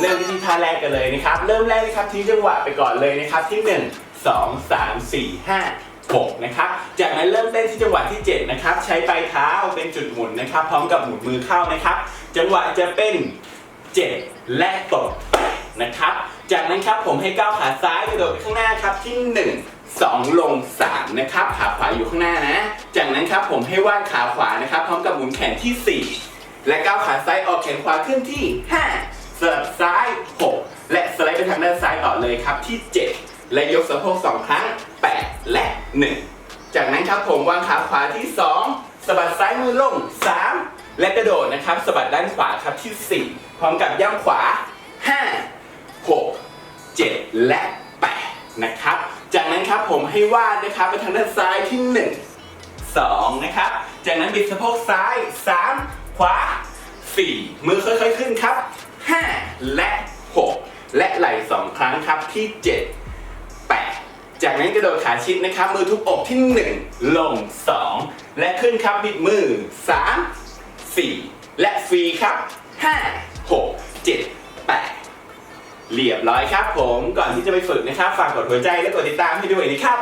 เริ่มที่ท่าแรกกันเลยนะครับ เริ่มแรกนะครับทิ้งจังหวะไปก่อนเลยนะครับที่ 1 2 3 4 5 6นะครับ จากนั้นเริ่มเต้นที่จังหวะที่ 7 นะครับ ใช้ปลายเท้าเป็นจุดหมุนนะครับ พร้อมกับหมุนมือเข้านะครับ จังหวะจะเป็น 7 และตบนะครับ จากนั้นครับผมให้ก้าวขาซ้ายกระโดดไปข้างหน้าครับที่ 1 2 ลง 3 นะครับ ขาขวาอยู่ข้างหน้านะ จากนั้นครับผมให้วาดขาขวานะครับ พร้อมกับหมุนแขนที่ 4 และก้าวขาซ้ายออกแขนขวาขึ้นที่ 5 สลับซ้าย 6 และสไลด์ไปทางด้านซ้ายต่อเลยครับที่ 7 และยกสะโพก2ครั้ง 8 และ 1 จากนั้นครับผมวางขาขวาที่ 2สะบัดซ้ายมือลง 3 และกระโดดนะครับสะบัดด้านขวาครับที่ 4 พร้อมกับย่ำขวา 5 6 7 และ 8 นะครับ จากนั้นครับผมให้วาดนะครับไปทางด้านซ้ายที่ 1 2 นะครับ จากนั้นบิดสะโพกซ้าย 3 ขวา 4 มือค่อยๆขึ้นครับ 5 และ 6 และไหล่2ครั้งครับที่ 7 8 จากนั้นกระโดดขาชิดนะครับ มือทุบอกที่ 1 ลง 2 และขึ้นครับบิดมือ 3 4 และฟรีครับ 5 6 7 8 เรียบร้อยครับผมก่อนที่จะไปฝึกนะครับ ฝากกดหัวใจและกดติดตามให้ด้วยนะครับ